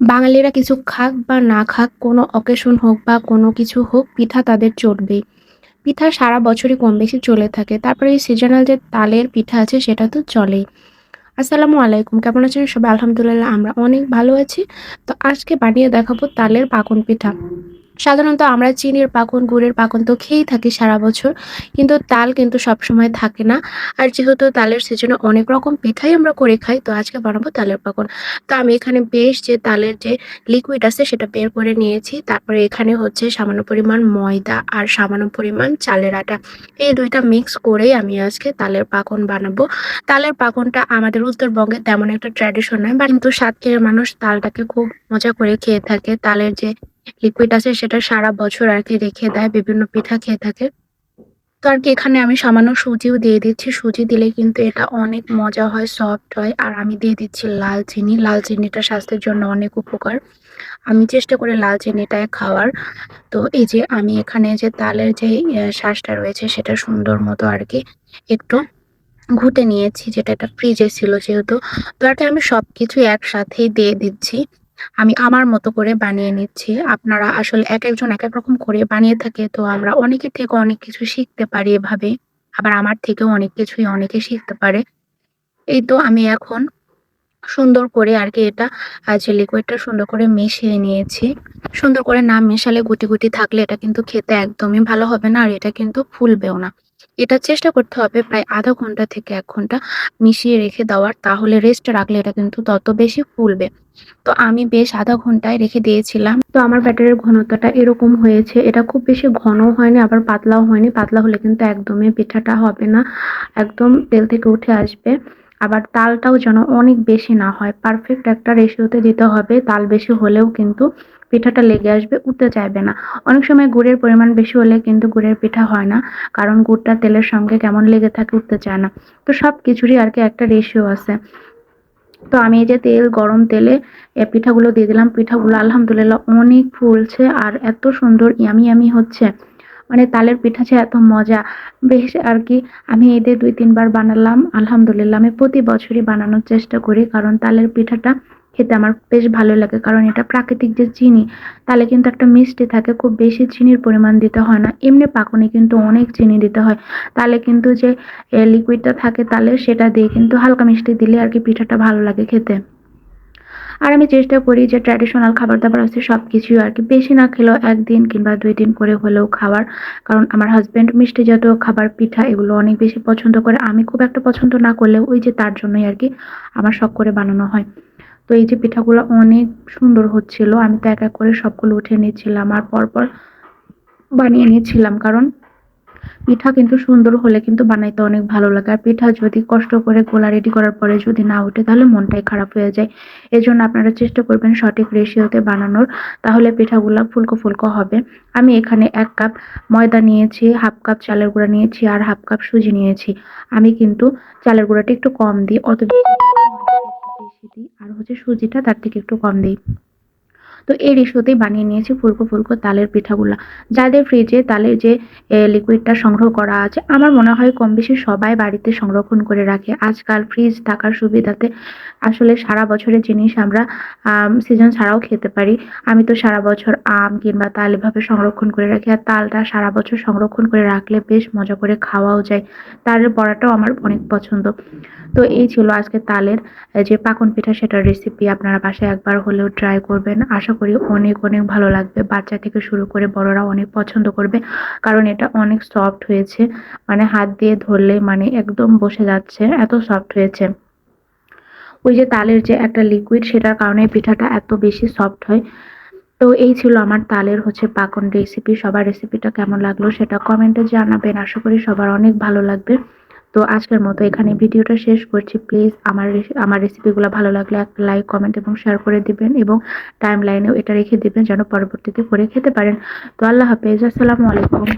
বাঙালিরা কিছু খাক বা না খাক, কোনো অকেশন হোক বা কোনো কিছু হোক, পিঠা তাদের চলবেই। পিঠা সারা বছরই কম বেশি চলে থাকে। তারপরে এই সিজনাল যে তালের পিঠা আছে, সেটা তো চলেই। আসসালামু আলাইকুম, কেমন আছেন সবাই? আলহামদুলিল্লাহ, আমরা অনেক ভালো আছি। তো আজকে বানিয়ে দেখাবো তালের পাকন পিঠা। সাধারণত আমরা চিনির পাকন, গুড়ের পাকন তো খেয়েই থাকি সারা বছর। কিন্তু তাল কিন্তু সবসময় থাকে না। আর যেহেতু তালের সিজনে অনেক রকম পিঠাই আমরা করে খাই, তো আজকে বানাবো তালের পাকন। তো আমি এখানে বেশ যে তালের যে লিকুইড আছে সেটা বের করে নিয়েছি। তারপরে এখানে হচ্ছে সামান্য পরিমাণ ময়দা আর সামান্য পরিমাণ চালের আটা। এই দুইটা মিক্স করেই আমি আজকে তালের পাকন বানাবো। তালের পাকনটা আমাদের উত্তরবঙ্গে তেমন একটা ট্র্যাডিশন নয়, কিন্তু সাতক্ষীরার মানুষ তালটাকে খুব মজা করে খেয়ে থাকে। তালের যে লিকুইড আছে সেটা সারা বছর আর কি রেখে দেয়, বিভিন্ন পিঠা খেয়ে থাকে। তো আর কি এখানে আমি সামান্য সুজিও দিয়ে দিচ্ছি। সুজি দিলে কিন্তু এটা অনেক মজা হয়, সফট হয়। আর আমি দিয়ে দিচ্ছি লাল চিনি। লাল চিনিটা স্বাস্থ্যের জন্য অনেক উপকার। আমি চেষ্টা করি লাল চিনিটাই খাওয়ার। তো এই যে আমি এখানে যে তালের যে শাঁসটা রয়েছে সেটা সুন্দর মতো আর কি একটু ঘুটে নিয়েছি যেটা এটা ফ্রিজে ছিল যেহেতু। তো আর কি আমি সবকিছুই একসাথেই দিয়ে দিচ্ছি। আমি আমার মতো করে বানিয়ে নিচ্ছি। আপনারা আসলে এক একজন এক এক রকম করে বানিয়ে থাকে। তো আমরা অনেকের থেকে অনেক কিছু শিখতে পারি এভাবে। আবার আমার থেকেও অনেক কিছুই অনেকে শিখতে পারে। এই তো আমি এখন সুন্দর করে আর কি এটা যে লিকুইডটা সুন্দর করে মিশিয়ে নিয়েছি। সুন্দর করে না মেশালে গুটি, গুটি থাকলে এটা কিন্তু খেতে একদমই ভালো হবে না। আর এটা কিন্তু ফুলবেও না। এটা চেষ্টা করতে হবে প্রায় আধা ঘণ্টা থেকে এক ঘণ্টা মিশিয়ে রেখে দেওয়ার। তাহলে রেস্ট রাখলে এটা কিন্তু তত বেশি ফুলবে। তো আমি বেশ আধা ঘন্টায় রেখে দিয়েছিলাম। তো আমার ব্যাটারের ঘনত্বটা এরকম হয়েছে। এটা খুব বেশি ঘন হয়নি, আবার পাতলাও হয়নি। পাতলা হলে কিন্তু একদমই পিঠাটা হবে না। একদম তেল থেকে উঠে আসবে। আবার তালটাও যেন অনেক বেশি না হয়। পারফেক্ট একটা রেশিওতে দিতে হবে। তাল বেশি হলেও কিন্তু পিঠাটা লেগে আসবে, উঠতে চাইবে না। অনেক সময় গুড়ের পরিমাণ বেশি হলে কিন্তু গুড়ের পিঠা হয় না। কারণ গুড়টা তেলের সঙ্গে কেমন লেগে থাকে, উঠতে চায় না। তো সব কিছুরই আর কি একটা রেশিও আছে। তো আমি এই যে তেল গরম তেলে পিঠাগুলো দিয়ে দিলাম। পিঠাগুলো আলহামদুলিল্লাহ অনেক ফুলছে আর এত সুন্দর ইয়ামি, ইয়ামি হচ্ছে। মানে তালের পিঠা যে এত মজা বেশ আর কি আমি এদের দুই তিনবার বানালাম। আলহামদুলিল্লাহ আমি প্রতি বছরই বানানোর চেষ্টা করি। কারণ তালের পিঠাটা খেতে আমার বেশ ভালো লাগে। কারণ এটা প্রাকৃতিক যে চিনি, তালে কিন্তু একটা মিষ্টি থাকে। খুব বেশি চিনির পরিমাণ দিতে হয় না। এমনি পাকনে কিন্তু অনেক চিনি দিতে হয়। তালে কিন্তু যে লিকুইডটা থাকে তালের সেটা দিয়ে কিন্তু হালকা মিষ্টি দিলে আর কি পিঠাটা ভালো লাগে খেতে। আর আমি চেষ্টা করি যে ট্র্যাডিশনাল খাবার-দাবার আছে সব কিছুই আর কি বেশি না খেলেও একদিন কিংবা দুই দিন করে হলেও খাওয়ার। কারণ আমার হাজব্যান্ড মিষ্টি জাতীয় খাবার, পিঠা এগুলো অনেক বেশি পছন্দ করে। আমি খুব একটা পছন্দ না করলেও ওই যে তার জন্যই আর কি আমার শখ করে বানানো হয়। তো এই যে পিঠাগুলো অনেক সুন্দর হচ্ছিল। আমি তো এক, এক করে সবগুলো উঠে নিচ্ছিলাম আর পরপর বানিয়ে নিচ্ছিলাম। কারণ পিঠা কিন্তু সুন্দর হলে কিন্তু বানাইতে অনেক ভালো লাগে। আর পিঠা যদি কষ্ট করে গোলা রেডি করার পরে যদি না ওঠে তাহলে মনটাই খারাপ হয়ে যায়। এজন্য আপনারা চেষ্টা করবেন সঠিক রেশিওতে বানানোর। তাহলে পিঠাগুলা ফুলকো, ফুলকো হবে। আমি এখানে এক কাপ ময়দা নিয়েছি, 1/2 কাপ চালের গুঁড়া নিয়েছি আর 1/2 কাপ সুজি নিয়েছি। আমি কিন্তু চালের গুঁড়াটা একটু কম দিই। অত বেশি দিই। আর হচ্ছে সুজিটা তার থেকে একটু কম দিই। তো এই রেশিওতেই বানিয়ে নিয়েছি ফুলকো, ফুলকো তালের পিঠাগুলা। যাদের ফ্রিজে তালের যে লিকুইডটা সংগ্রহ করা আছে, আমার মনে হয় কম বেশি সবাই বাড়িতে সংরক্ষণ করে রাখে। আজকাল ফ্রিজ থাকার সুবিধাতে আসলে সারা বছরের জিনিস আমরা সিজন ছাড়াও খেতে পারি। আমি তো সারা বছর আম কিংবা তাল এভাবে সংরক্ষণ করে রাখি। আর তালটা সারা বছর সংরক্ষণ করে রাখলে বেশ মজা করে খাওয়াও যায়। তালের বড়াটাও আমার অনেক পছন্দ। তো এই ছিল আজকে তালের যে পাকন পিঠা সেটার রেসিপি। আপনারা বাসায় একবার হলেও ট্রাই করবেন। আশা করি অনেক, অনেক ভালো লাগবে। বাচ্চা থেকে শুরু করে বড়রা অনেক পছন্দ করবে। কারণ এটা অনেক সফট হয়েছে। মানে হাত দিয়ে ধরলে মানে একদম বসে যাচ্ছে, এত সফট হয়েছে। ওই যে তালের যে একটা লিকুইড সেটার কারণে পিঠাটা এত বেশি সফট হয়। তো এই ছিল আমার তালের হচ্ছে পাকন রেসিপি। সবার রেসিপিটা কেমন লাগল সেটা কমেন্টে জানাবেন। আশা করি সবার অনেক ভালো লাগবে। তো আজকের মতো এখানে ভিডিওটা শেষ করছি। প্লিজ আমার আমার রেসিপিগুলো ভালো লাগলে একটা লাইক, কমেন্ট এবং শেয়ার করে দিবেন এবং টাইম লাইনেও এটা রেখে দিবেন যেন পরবর্তীতে করে খেতে পারেন। তো আল্লাহ হাফেজ। আসসালামু আলাইকুম।